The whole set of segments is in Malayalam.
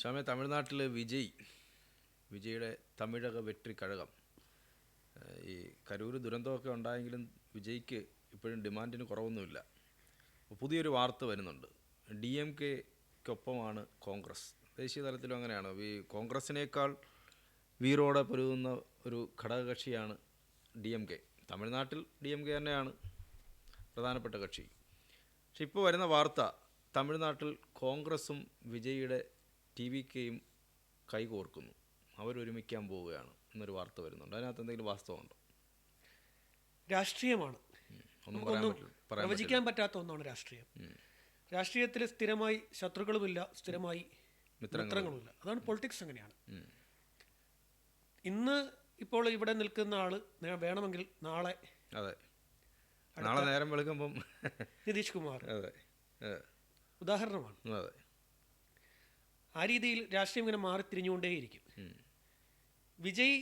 ശ്യാമെ തമിഴ്നാട്ടിൽ വിജയ് വിജയുടെ തമിഴക വെട്രി കഴകം ഈ കരൂർ ദുരന്തമൊക്കെ ഉണ്ടായെങ്കിലും വിജയ്ക്ക് ഇപ്പോഴും ഡിമാൻഡിന് കുറവൊന്നുമില്ല. പുതിയൊരു വാർത്ത വരുന്നുണ്ട്. ഡി എം കെക്കൊപ്പമാണ് കോൺഗ്രസ്. ദേശീയ തലത്തിലും അങ്ങനെയാണ്. ഈ കോൺഗ്രസിനേക്കാൾ വീറോടെ പൊരുതുന്ന ഒരു ഘടകകക്ഷിയാണ് ഡി എം കെ. തമിഴ്നാട്ടിൽ ഡി എം കെ തന്നെയാണ് പ്രധാനപ്പെട്ട കക്ഷി. പക്ഷെ ഇപ്പോൾ വരുന്ന വാർത്ത തമിഴ്നാട്ടിൽ കോൺഗ്രസും വിജയുടെ ടി വി കെയും കൈകോർക്കുന്നു. അവരൊരുമിക്കാൻ പോവുകയാണ്. എന്നൊരു വാർത്ത വരുന്നുണ്ട്. അതിനകത്ത് എന്തെങ്കിലും വാസ്തവമുണ്ടോ? രാഷ്ട്രീയമാണ്. നമുക്കൊന്നും പ്രവചിക്കാൻ പറ്റാത്ത ഒന്നാണ് രാഷ്ട്രീയം. രാഷ്ട്രീയത്തിൽ സ്ഥിരമായി ശത്രുക്കളുമില്ല സ്ഥിരമായി മിത്രങ്ങളുമില്ല. അതാണ് പൊളിറ്റിക്സ് അങ്ങനെയാണ്. ഇന്ന് ഇപ്പോൾ ഇവിടെ നിൽക്കുന്ന ആൾ വേണമെങ്കിൽ നാളെ അതെ. നാളെ നേരം വെളുക്കുമ്പം നിതീഷ് കുമാർ. അതെ. ഉദാഹരണമാണ്. അതെ. ആ രീതിയിൽ രാഷ്ട്രീയം ഇങ്ങനെ മാറി തിരിഞ്ഞുകൊണ്ടേയിരിക്കും. വിജയ്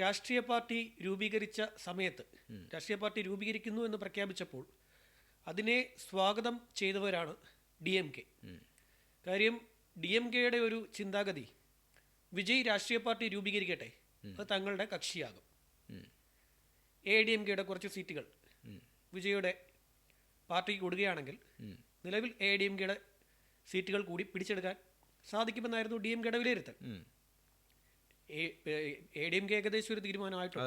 രാഷ്ട്രീയ പാർട്ടി രൂപീകരിച്ച സമയത്ത് രാഷ്ട്രീയ പാർട്ടി രൂപീകരിക്കുന്നു എന്ന് പ്രഖ്യാപിച്ചപ്പോൾ അതിനെ സ്വാഗതം ചെയ്തവരാണ് ഡി എം കെ. കാര്യം ഡി എം കെയുടെ ഒരു ചിന്താഗതി വിജയ് രാഷ്ട്രീയ പാർട്ടി രൂപീകരിക്കട്ടെ അത് തങ്ങളുടെ കക്ഷിയാകും. എ ഡി എം കെയുടെ കുറച്ച് സീറ്റുകൾ വിജയുടെ പാർട്ടിക്ക് കൊടുക്കുകയാണെങ്കിൽ നിലവിൽ എ ഡി എം കെയുടെ സീറ്റുകൾ കൂടി പിടിച്ചെടുക്കാൻ സാധിക്കുമെന്നായിരുന്നു ഡി എം കെയുടെ വിലയിരുത്തൽ. എ ഡി എം കെ ഏകദേശം ഒരു തീരുമാനമായിട്ടുണ്ട്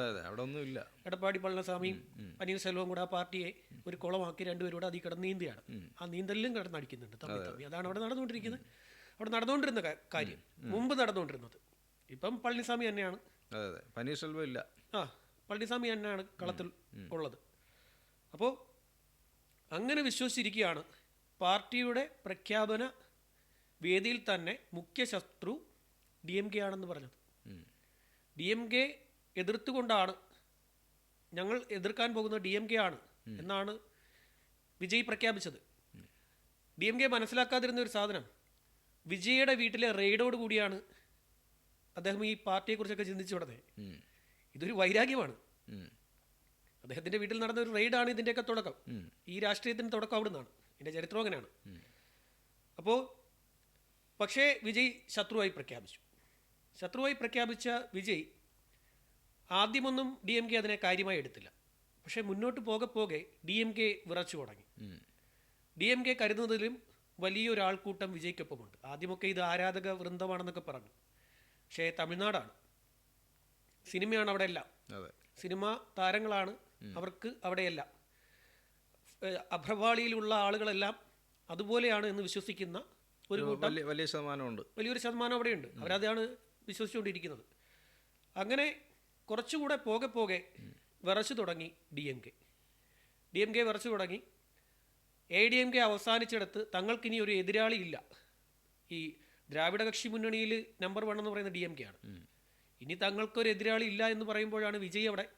എടപ്പാടി പളനിസ്വാമിയും പനീർശെൽവം കൂടെ ആ പാർട്ടിയെ ഒരു കുളമാക്കി രണ്ടുപേരും കൂടെ അതിൽ കിടന്ന് നീന്തിയാണ് ആ നീന്തലിലും കിടന്നടിക്കുന്നുണ്ട് തമ്മി തമ്മി അതാണ് അവിടെ നടന്നുകൊണ്ടിരിക്കുന്നത്. അവിടെ നടന്നുകൊണ്ടിരുന്ന കാര്യം. മുമ്പ് നടന്നുകൊണ്ടിരുന്നത്. ഇപ്പം പളനിസ്വാമി തന്നെയാണ്. പനീർസെൽവം ഇല്ല. ആ പളനിസ്വാമി തന്നെയാണ് കളത്തിൽ ഉള്ളത്. അപ്പോൾ അങ്ങനെ വിശ്വസിച്ചിരിക്കുകയാണ് പാർട്ടിയുടെ പ്രഖ്യാപന വേദിയിൽ തന്നെ മുഖ്യ ശത്രു ഡി എം കെ ആണെന്ന് പറഞ്ഞത്. ഡി എം കെ എതിർത്തുകൊണ്ടാണ് ഞങ്ങൾ എതിർക്കാൻ പോകുന്ന ഡി എം കെ ആണ് എന്നാണ് വിജയ് പ്രഖ്യാപിച്ചത്. ഡി എം കെ മനസ്സിലാക്കാതിരുന്ന ഒരു സാധനം. വിജയുടെ വീട്ടിലെ റെയ്ഡോട് കൂടിയാണ് അദ്ദേഹം ഈ പാർട്ടിയെക്കുറിച്ചൊക്കെ ചിന്തിച്ചു തുടങ്ങി. ഇതൊരു വൈരാഗ്യമാണ്. അദ്ദേഹത്തിന്റെ വീട്ടിൽ നടന്ന ഒരു റെയ്ഡാണ് ഇതിന്റെയൊക്കെ തുടക്കം. ഈ രാഷ്ട്രീയത്തിന് തുടക്കം അവിടെ നിന്നാണ് ഇതിന്റെ ചരിത്രം അങ്ങനെയാണ്. അപ്പോൾ പക്ഷേ വിജയ് ശത്രുവായി പ്രഖ്യാപിച്ചു. ശത്രുവായി പ്രഖ്യാപിച്ച വിജയ് ആദ്യമൊന്നും ഡി എം കെ അതിനെ കാര്യമായി എടുത്തില്ല. പക്ഷേ മുന്നോട്ട് പോകെ പോകെ ഡി എം കെ വിറച്ചു തുടങ്ങി. ഡി എം കെ കരുതുന്നതിലും വലിയൊരാൾക്കൂട്ടം വിജയ്ക്കൊപ്പമുണ്ട്. ആദ്യമൊക്കെ ഇത് ആരാധക വൃന്ദമാണെന്നൊക്കെ പറഞ്ഞു. പക്ഷേ തമിഴ്നാടാണ്. സിനിമയാണ് അവിടെ എല്ലാം സിനിമ താരങ്ങളാണ് അവർക്ക് അവിടെയല്ല. അഭ്രവാളിയിലുള്ള ആളുകളെല്ലാം അതുപോലെയാണ് എന്ന് വിശ്വസിക്കുന്ന ഒരു കൂട്ടം വലിയ വലിയ ശതമാനമുണ്ട്. വലിയൊരു ശതമാനം അവിടെയുണ്ട്. അവരതാണ് വിശ്വസിച്ചുകൊണ്ടിരിക്കുന്നത്. അങ്ങനെ കുറച്ചുകൂടെ പോകെ പോകെ വിറച്ചു തുടങ്ങി D M K. D M K വിറച്ചു തുടങ്ങി. എ ഡി എം കെ അവസാനിച്ചിടത്ത് തങ്ങൾക്കിനി ഒരു എതിരാളി ഇല്ല ഈ ദ്രാവിഡ കക്ഷി മുന്നണിയിൽ നമ്പർ വൺ എന്ന് പറയുന്ന ഡി എം കെ ആണ്. ഇനി തങ്ങൾക്കൊരു എതിരാളി ഇല്ല എന്ന് പറയുമ്പോഴാണ് വിജയ് അവിടെ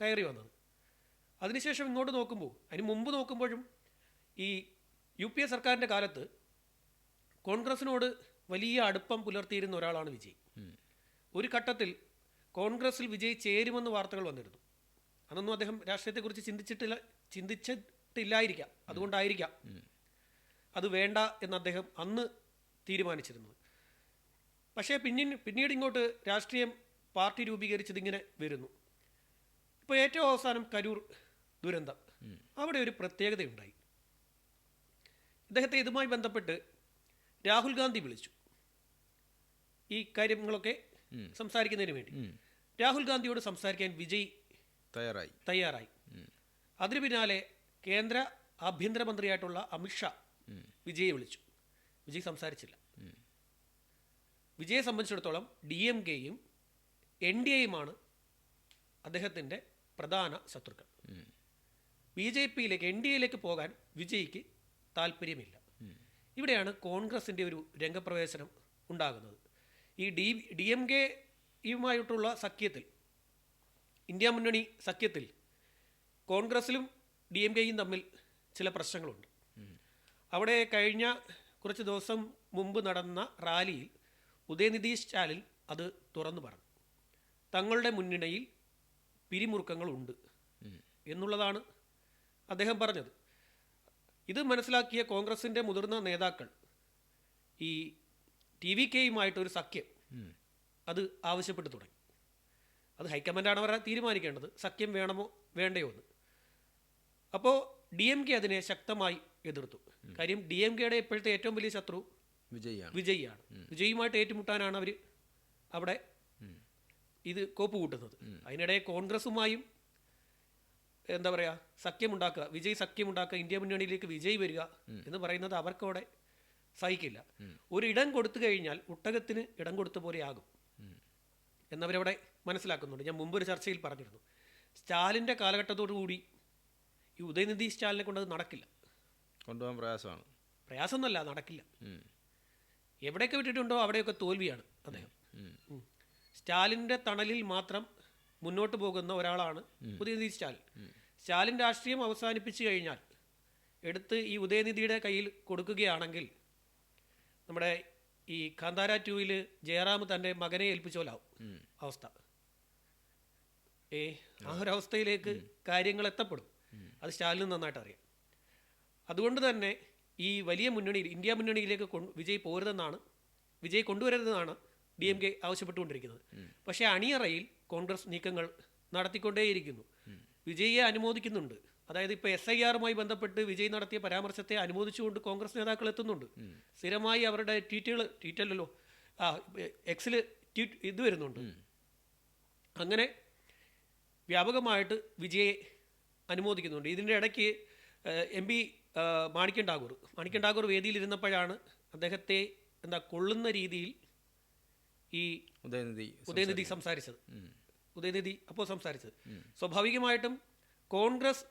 കയറി വന്നത്. അതിനുശേഷം ഇങ്ങോട്ട് നോക്കുമ്പോൾ അതിന് മുമ്പ് നോക്കുമ്പോഴും ഈ യു പി എ സർക്കാരിന്റെ കാലത്ത് കോൺഗ്രസിനോട് വലിയ അടുപ്പം പുലർത്തിയിരുന്ന ഒരാളാണ് വിജയ്. ഒരു ഘട്ടത്തിൽ കോൺഗ്രസിൽ വിജയ് ചേരുമെന്ന് വാർത്തകൾ വന്നിരുന്നു. അന്നൊന്നും അദ്ദേഹം രാഷ്ട്രീയത്തെക്കുറിച്ച് ചിന്തിച്ചിട്ടില്ല ചിന്തിച്ചിട്ടില്ലായിരിക്കാം. അതുകൊണ്ടായിരിക്കാം അത് വേണ്ട എന്ന് അദ്ദേഹം അന്ന് തീരുമാനിച്ചിരുന്നത്. പക്ഷേ പിന്നീട് പിന്നീട് ഇങ്ങോട്ട് രാഷ്ട്രീയം പാർട്ടി രൂപീകരിച്ചതിങ്ങനെ വരുന്നു. ഇപ്പോൾ ഏറ്റവും അവസാനം കരൂർ ദുരന്തം. അവിടെ ഒരു പ്രത്യേകതയുണ്ടായി. ഇദ്ദേഹത്തെ ഇതുമായി ബന്ധപ്പെട്ട് രാഹുൽ ഗാന്ധി വിളിച്ചു. ഈ കാര്യങ്ങളൊക്കെ സംസാരിക്കുന്നതിന് വേണ്ടി. രാഹുൽ ഗാന്ധിയോട് സംസാരിക്കാൻ വിജയ് തയ്യാറായി. തയ്യാറായി. അതിനു പിന്നാലെ കേന്ദ്ര ആഭ്യന്തരമന്ത്രിയായിട്ടുള്ള അമിത്ഷാ വിജയെ വിളിച്ചു. വിജയ് സംസാരിച്ചില്ല. വിജയെ സംബന്ധിച്ചിടത്തോളം ഡി എം കെയും എൻ ഡി എയുമാണ് അദ്ദേഹത്തിന്റെ പ്രധാന ശത്രുക്കൾ. ബി ജെ പിയിലേക്ക് എൻ ഡി എയിലേക്ക് പോകാൻ വിജയ്ക്ക് താല്പര്യമില്ല. ഇവിടെയാണ് കോൺഗ്രസിന്റെ ഒരു രംഗപ്രവേശനം ഉണ്ടാകുന്നത്. ഈ ഡി ഡി എം കെയുമായിട്ടുള്ള സഖ്യത്തിൽ ഇന്ത്യ മുന്നണി സഖ്യത്തിൽ കോൺഗ്രസിലും ഡി എം കെയും തമ്മിൽ ചില പ്രശ്നങ്ങളുണ്ട്. അവിടെ കഴിഞ്ഞ കുറച്ച് ദിവസം മുമ്പ് നടന്ന റാലിയിൽ ഉദയനിധി സ്റ്റാലിൻ അത് തുറന്നു പറഞ്ഞു. തങ്ങളുടെ മുന്നണിയിൽ പിരിമുറുക്കങ്ങളുണ്ട് എന്നുള്ളതാണ് അദ്ദേഹം പറഞ്ഞത്. ഇത് മനസ്സിലാക്കിയ കോൺഗ്രസിന്റെ മുതിർന്ന നേതാക്കൾ ഈ ടി വി കെയുമായിട്ടൊരു സഖ്യം അത് ആവശ്യപ്പെട്ടു തുടങ്ങി. അത് ഹൈക്കമാൻഡാണ് അവരെ തീരുമാനിക്കേണ്ടത്. സഖ്യം വേണമോ വേണ്ടയോ എന്ന്. അപ്പോൾ ഡി എം കെ അതിനെ ശക്തമായി എതിർത്തു. കാര്യം ഡി എം കെയുടെ ഇപ്പോഴത്തെ ഏറ്റവും വലിയ ശത്രു വിജയാണ് വിജയിയാണ്. വിജയുമായിട്ട് ഏറ്റുമുട്ടാനാണ് അവർ അവിടെ ഇത് കോപ്പ് കൂട്ടുന്നത് അതിനിടെ കോൺഗ്രസുമായും എന്താ പറയുക സഖ്യമുണ്ടാക്കുക. വിജയ് സഖ്യമുണ്ടാക്കുക ഇന്ത്യ മുന്നണിയിലേക്ക് വിജയ് വരിക എന്ന് പറയുന്നത് അവർക്കവിടെ സഹിക്കില്ല. ഒരു ഇടം കൊടുത്തു കഴിഞ്ഞാൽ ഒട്ടകത്തിന് ഇടം കൊടുത്ത പോലെ ആകും. എന്നവരവിടെ മനസ്സിലാക്കുന്നുണ്ട്. ഞാൻ മുമ്പ് ഒരു ചർച്ചയിൽ പറഞ്ഞിരുന്നു. സ്റ്റാലിന്റെ കാലഘട്ടത്തോടുകൂടി ഈ ഉദയനിധി സ്റ്റാലിനെ കൊണ്ട് അത് നടക്കില്ല. കൊണ്ടുപോകാൻ പ്രയാസമാണ്. പ്രയാസമൊന്നുമല്ല നടക്കില്ല. എവിടെയൊക്കെ വിട്ടിട്ടുണ്ടോ അവിടെയൊക്കെ തോൽവിയാണ് അദ്ദേഹം. സ്റ്റാലിന്റെ തണലിൽ മാത്രം മുന്നോട്ട് പോകുന്ന ഒരാളാണ് ഉദയനിധി സ്റ്റാലിൻ. സ്റ്റാലിൻ രാഷ്ട്രീയം അവസാനിപ്പിച്ചു കഴിഞ്ഞാൽ എടുത്ത് ഈ ഉദയനിധിയുടെ കയ്യിൽ കൊടുക്കുകയാണെങ്കിൽ നമ്മുടെ ഈ കാന്താര ടൂവിൽ ജയറാം തന്റെ മകനെ ഏൽപ്പിച്ചോലാവും. അവസ്ഥ. ഏ ആ ഒരവസ്ഥയിലേക്ക് കാര്യങ്ങൾ എത്തപ്പെടും. അത് സ്റ്റാലിന് നന്നായിട്ട് അറിയാം. അതുകൊണ്ട് തന്നെ ഈ വലിയ മുന്നണിയിൽ ഇന്ത്യ മുന്നണിയിലേക്ക് വിജയ് പോരുതെന്നാണ് വിജയ് കൊണ്ടുവരരുതെന്നാണ് ഡി എം കെ ആവശ്യപ്പെട്ടുകൊണ്ടിരിക്കുന്നത്. പക്ഷേ അണിയറയിൽ കോൺഗ്രസ് നീക്കങ്ങൾ നടത്തിക്കൊണ്ടേയിരിക്കുന്നു. വിജയിയെ അനുമോദിക്കുന്നുണ്ട്. അതായത് ഇപ്പോൾ എസ് ഐ ആറുമായി ബന്ധപ്പെട്ട് വിജയ് നടത്തിയ പരാമർശത്തെ അനുമോദിച്ചുകൊണ്ട് കോൺഗ്രസ് നേതാക്കൾ എത്തുന്നുണ്ട്. സ്ഥിരമായി അവരുടെ ട്വീറ്റുകൾ ട്വീറ്റല്ലല്ലോ ആ എക്സിൽ ട്വീറ്റ് ഇത് വരുന്നുണ്ട്. അങ്ങനെ വ്യാപകമായിട്ട് വിജയെ അനുമോദിക്കുന്നുണ്ട്. ഇതിന്റെ ഇടയ്ക്ക് എം പി മാണിക്കൻ ടാഗോർ മാണിക്കൻ ടാഗോർ വേദിയിലിരുന്നപ്പോഴാണ് അദ്ദേഹത്തെ എന്താ കൊള്ളുന്ന രീതിയിൽ ഈ ഉദയനിധി ഉദയനിധി സംസാരിച്ചത്. ഉദയനിധി അപ്പോൾ സംസാരിച്ചത്. സ്വാഭാവികമായിട്ടും കോൺഗ്രസ്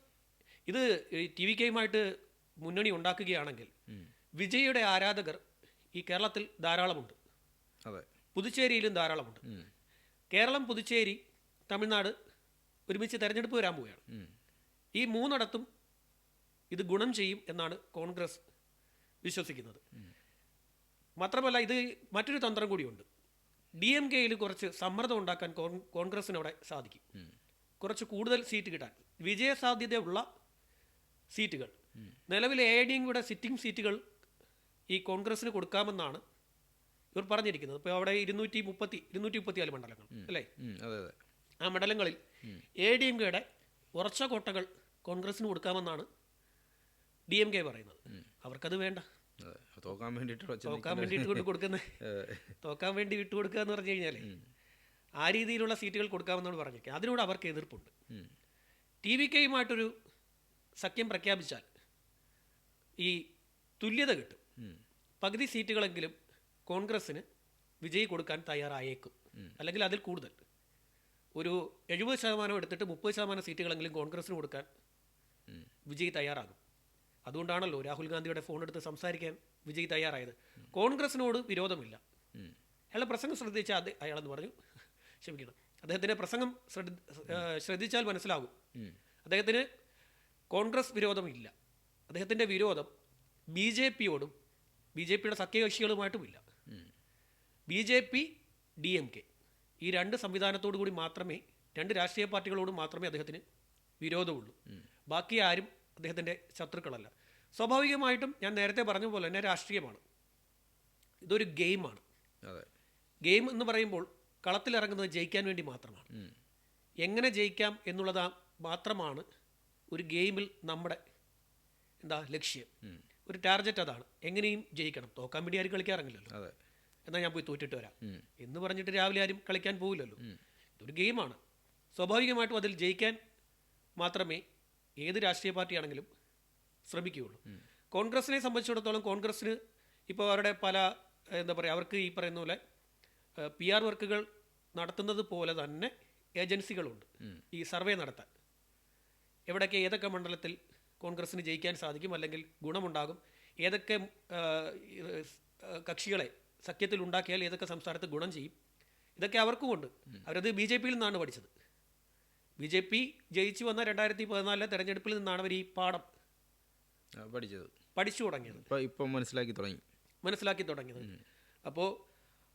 ഇത് ടി വി കെയുമായിട്ട് മുന്നണി ഉണ്ടാക്കുകയാണെങ്കിൽ വിജയുടെ ആരാധകർ ഈ കേരളത്തിൽ ധാരാളമുണ്ട്. അതെ. പുതുച്ചേരിയിലും ധാരാളമുണ്ട്. കേരളം പുതുച്ചേരി തമിഴ്നാട് ഒരുമിച്ച് തെരഞ്ഞെടുപ്പ് വരാൻ പോവുകയാണ്. ഈ മൂന്നിടത്തും ഇത് ഗുണം ചെയ്യും എന്നാണ് കോൺഗ്രസ് വിശ്വസിക്കുന്നത്. മാത്രമല്ല ഇത് മറ്റൊരു തന്ത്രം കൂടിയുണ്ട്. ഡി എം കെയിൽ കുറച്ച് സമ്മർദ്ദം ഉണ്ടാക്കാൻ കോൺ- കോൺഗ്രസിന് അവിടെ സാധിക്കും കുറച്ച് കൂടുതൽ സീറ്റ് കിട്ടാൻ. വിജയസാധ്യതയുള്ള സീറ്റുകൾ. നിലവിൽ എ ഐ ഡിയുടെ സിറ്റിംഗ് സീറ്റുകൾ ഈ കോൺഗ്രസിന് കൊടുക്കാമെന്നാണ് ഇവർ പറഞ്ഞിരിക്കുന്നത്. ഇപ്പോൾ അവിടെ ഇരുന്നൂറ്റി മുപ്പത്തി ഇരുന്നൂറ്റി മുപ്പത്തിനാല് മണ്ഡലങ്ങൾ അല്ലേ? ആ മണ്ഡലങ്ങളിൽ എ ഡി എം കെയുടെ ഉറച്ച കോട്ടകൾ കോൺഗ്രസിന് കൊടുക്കാമെന്നാണ് ഡി എം കെ പറയുന്നത്. അവർക്കത് വേണ്ട. തോക്കാൻ വേണ്ടിയിട്ട് തോക്കാൻ വേണ്ടിയിട്ട് കൊണ്ട് കൊടുക്കുന്നത്. തോക്കാൻ വേണ്ടി വിട്ടുകൊടുക്കുക എന്ന് പറഞ്ഞു കഴിഞ്ഞാൽ ആ രീതിയിലുള്ള സീറ്റുകൾ കൊടുക്കാമെന്നോട് പറഞ്ഞിരിക്കുക. അതിനോട് അവർക്ക് എതിർപ്പുണ്ട്. ടി വി കെയുമായിട്ടൊരു സഖ്യം പ്രഖ്യാപിച്ചാൽ ഈ തുല്യത കിട്ടും. പകുതി സീറ്റുകളെങ്കിലും കോൺഗ്രസ്സിന് വിജയി കൊടുക്കാൻ തയ്യാറായേക്കും. അല്ലെങ്കിൽ അതിൽ കൂടുതൽ. ഒരു എഴുപത് ശതമാനം എടുത്തിട്ട് മുപ്പത് ശതമാനം സീറ്റുകളെങ്കിലും കോൺഗ്രസ്സിന് കൊടുക്കാൻ വിജയി തയ്യാറാകും. അതുകൊണ്ടാണല്ലോ രാഹുൽ ഗാന്ധിയുടെ ഫോൺ എടുത്ത് സംസാരിക്കാൻ വിജയ് തയ്യാറായത്. കോൺഗ്രസിനോട് വിരോധമില്ല. അയാളുടെ പ്രസംഗം ശ്രദ്ധിച്ച അത് അയാളെന്ന് പറഞ്ഞു. ക്ഷമിക്കണം. അദ്ദേഹത്തിന്റെ പ്രസംഗം ശ്രദ്ധിച്ചാൽ മനസ്സിലാകും. അദ്ദേഹത്തിന് കോൺഗ്രസ് വിരോധമില്ല. അദ്ദേഹത്തിന്റെ വിരോധം ബി ജെ പിയോടും ബി ജെ പിയുടെ സഖ്യകക്ഷികളുമായിട്ടുമില്ല. B J P D M K ഈ രണ്ട് സംവിധാനത്തോടു കൂടി മാത്രമേ രണ്ട് രാഷ്ട്രീയ പാർട്ടികളോട് മാത്രമേ അദ്ദേഹത്തിന് വിരോധമുള്ളൂ. ബാക്കി ആരും അദ്ദേഹത്തിന്റെ ശത്രുക്കളല്ല. സ്വാഭാവികമായിട്ടും ഞാൻ നേരത്തെ പറഞ്ഞ പോലെ തന്നെ രാഷ്ട്രീയമാണ്. ഇതൊരു ഗെയിമാണ്. ഗെയിം എന്ന് പറയുമ്പോൾ കളത്തിലിറങ്ങുന്നത് ജയിക്കാൻ വേണ്ടി മാത്രമാണ്. എങ്ങനെ ജയിക്കാം എന്നുള്ളത് മാത്രമാണ് ഒരു ഗെയിമിൽ നമ്മുടെ എന്താ ലക്ഷ്യം. ഒരു ടാർഗറ്റ് അതാണ്. എങ്ങനെയും ജയിക്കണം. തോക്കാൻ വേണ്ടി ആരും കളിക്കാറില്ലല്ലോ എന്നാൽ ഞാൻ പോയി തോറ്റിട്ട് വരാം. എന്ന് പറഞ്ഞിട്ട് രാവിലെ ആരും കളിക്കാൻ പോകില്ലല്ലോ ഇതൊരു ഗെയിമാണ്. സ്വാഭാവികമായിട്ടും അതിൽ ജയിക്കാൻ മാത്രമേ ഏത് രാഷ്ട്രീയ പാർട്ടിയാണെങ്കിലും ശ്രമിക്കുകയുള്ളൂ. കോൺഗ്രസിനെ സംബന്ധിച്ചിടത്തോളം കോൺഗ്രസ്സിന് ഇപ്പോൾ അവരുടെ പല എന്താ പറയുക അവർക്ക് ഈ പറയുന്ന പോലെ പി ആർ വർക്കുകൾ നടത്തുന്നത് പോലെ തന്നെ ഏജൻസികളുണ്ട് ഈ സർവേ നടത്താൻ. എവിടെയൊക്കെ ഏതൊക്കെ മണ്ഡലത്തിൽ കോൺഗ്രസ്സിന് ജയിക്കാൻ സാധിക്കും അല്ലെങ്കിൽ ഗുണമുണ്ടാകും ഏതൊക്കെ കക്ഷികളെ സഖ്യത്തിൽ ഉണ്ടാക്കിയാൽ ഏതൊക്കെ സംസ്ഥാനത്ത് ഗുണം ചെയ്യും ഇതൊക്കെ അവർക്കുമുണ്ട് അവരത് ബി ജെ പിയിൽ നിന്നാണ് പഠിച്ചത്. ബി ജെ പി ജയിച്ചു വന്ന രണ്ടായിരത്തി പതിനാലിലെ തെരഞ്ഞെടുപ്പിൽ നിന്നാണ് അവർ ഈ പാഠം പഠിച്ചത്. പഠിച്ചു തുടങ്ങിയത്. ഇപ്പം ഇപ്പം മനസ്സിലാക്കി തുടങ്ങി. മനസ്സിലാക്കി തുടങ്ങിയത്. അപ്പോൾ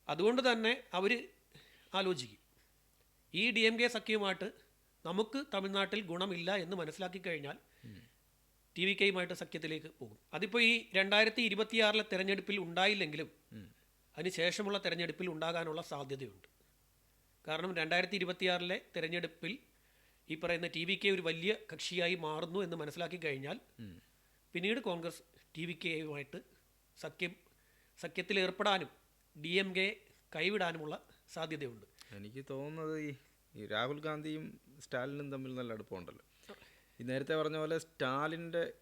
അതുകൊണ്ട് തന്നെ അവർ ആലോചിക്കും. ഈ ഡി എം കെ സഖ്യവുമായിട്ട് നമുക്ക് തമിഴ്നാട്ടിൽ ഗുണമില്ല എന്ന് മനസ്സിലാക്കി കഴിഞ്ഞാൽ ടി വി കെയുമായിട്ട് സഖ്യത്തിലേക്ക് പോകും. അതിപ്പോൾ ഈ രണ്ടായിരത്തി ഇരുപത്തിയാറിലെ തെരഞ്ഞെടുപ്പിൽ ഉണ്ടായില്ലെങ്കിലും അതിനുശേഷമുള്ള തെരഞ്ഞെടുപ്പിൽ ഉണ്ടാകാനുള്ള സാധ്യതയുണ്ട്. കാരണം രണ്ടായിരത്തി ഇരുപത്തിയാറിലെ തെരഞ്ഞെടുപ്പിൽ ഈ പറയുന്ന ടി വി കെ ഒരു വലിയ കക്ഷിയായി മാറുന്നു എന്ന് മനസ്സിലാക്കി കഴിഞ്ഞാൽ പിന്നീട് കോൺഗ്രസ് ടി വി കെയുമായിട്ട് സഖ്യം സഖ്യത്തിലേർപ്പെടാനും ഡി എം കെ കൈവിടാനുമുള്ള സാധ്യതയുണ്ട്. എനിക്ക് തോന്നുന്നത് ഈ രാഹുൽ ഗാന്ധിയും സ്റ്റാലിനും തമ്മിൽ നല്ല അടുപ്പമുണ്ടല്ലോ. ഈ നേരത്തെ പറഞ്ഞ പോലെ സ്റ്റാലിന്റെ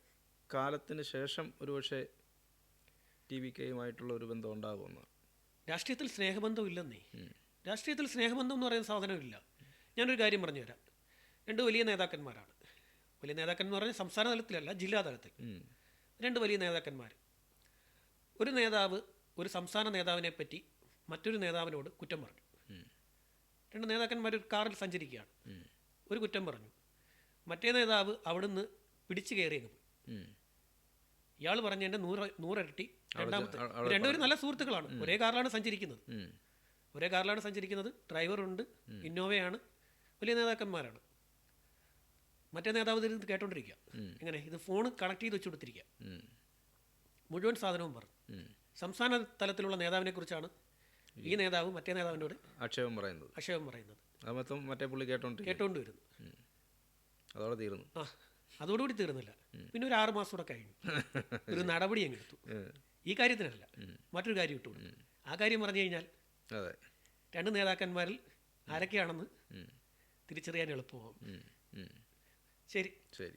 കാലത്തിന് ശേഷം ഒരുപക്ഷെ ടി വി കെയുമായിട്ടുള്ള ഒരു ബന്ധം ഉണ്ടാകുമെന്ന്. രാഷ്ട്രീയത്തിൽ സ്നേഹബന്ധം ഇല്ലെന്നേ രാഷ്ട്രീയത്തിൽ സ്നേഹബന്ധം എന്ന് പറയുന്ന സാധനമില്ല. ഞാനൊരു കാര്യം പറഞ്ഞുതരാം. രണ്ട് വലിയ നേതാക്കന്മാരാണ്. വലിയ നേതാക്കന്മാർ പറഞ്ഞാൽ സംസ്ഥാന തലത്തിലല്ല ജില്ലാ തലത്തിൽ. രണ്ട് വലിയ നേതാക്കന്മാർ ഒരു നേതാവ് ഒരു സംസ്ഥാന നേതാവിനെ പറ്റി മറ്റൊരു നേതാവിനോട് കുറ്റം പറഞ്ഞു. രണ്ട് നേതാക്കന്മാർ ഒരു കാറിൽ സഞ്ചരിക്കുകയാണ്. ഒരു കുറ്റം പറഞ്ഞു. മറ്റേ നേതാവ് അവിടുന്ന് പിടിച്ചു കയറി അങ്ങ് പോയി ഇയാൾ പറഞ്ഞതിന്റെ നൂറ് നൂറരട്ടി രണ്ടാമത്തെ. രണ്ടുപേരും നല്ല സുഹൃത്തുക്കളാണ്. ഒരേ കാറിലാണ് സഞ്ചരിക്കുന്നത്. ഒരേ കാറിലാണ് സഞ്ചരിക്കുന്നത്. ഡ്രൈവറുണ്ട് ഇന്നോവയാണ്. വലിയ നേതാക്കന്മാരാണ്. മറ്റേ നേതാവ് ഇത് കേട്ടോണ്ടിരിക്കുക. എങ്ങനെ ഇത് ഫോൺ കണക്ട് ചെയ്ത് വെച്ച് കൊടുത്തിരിക്കുക. മുഴുവൻ സാധനവും പറഞ്ഞു. സംസ്ഥാന തലത്തിലുള്ള നേതാവിനെ കുറിച്ചാണ് ഈ നേതാവ് മറ്റേ നേതാവിനോട് ആക്ഷേപം പറയുന്നത്. ആക്ഷേപം പറയുന്നത്. അത് മൊത്തം മറ്റേ പുള്ളി കേട്ടോണ്ട് വരുന്നു അതോടെ തീർന്നു. ആ അതോടുകൂടി തീർന്നില്ല. പിന്നെ ഒരു ആറ് മാസം കൂടെ കഴിഞ്ഞു. ഒരു നടപടി അങ്ങ് എടുത്തു ഈ കാര്യത്തിനല്ല മറ്റൊരു കാര്യം ഇട്ടു ആ കാര്യം പറഞ്ഞു കഴിഞ്ഞാൽ അതെ. രണ്ട് നേതാക്കന്മാരിൽ ആരൊക്കെയാണെന്ന്. തിരിച്ചറിയാൻ. ഉം. ശരി. ശരി.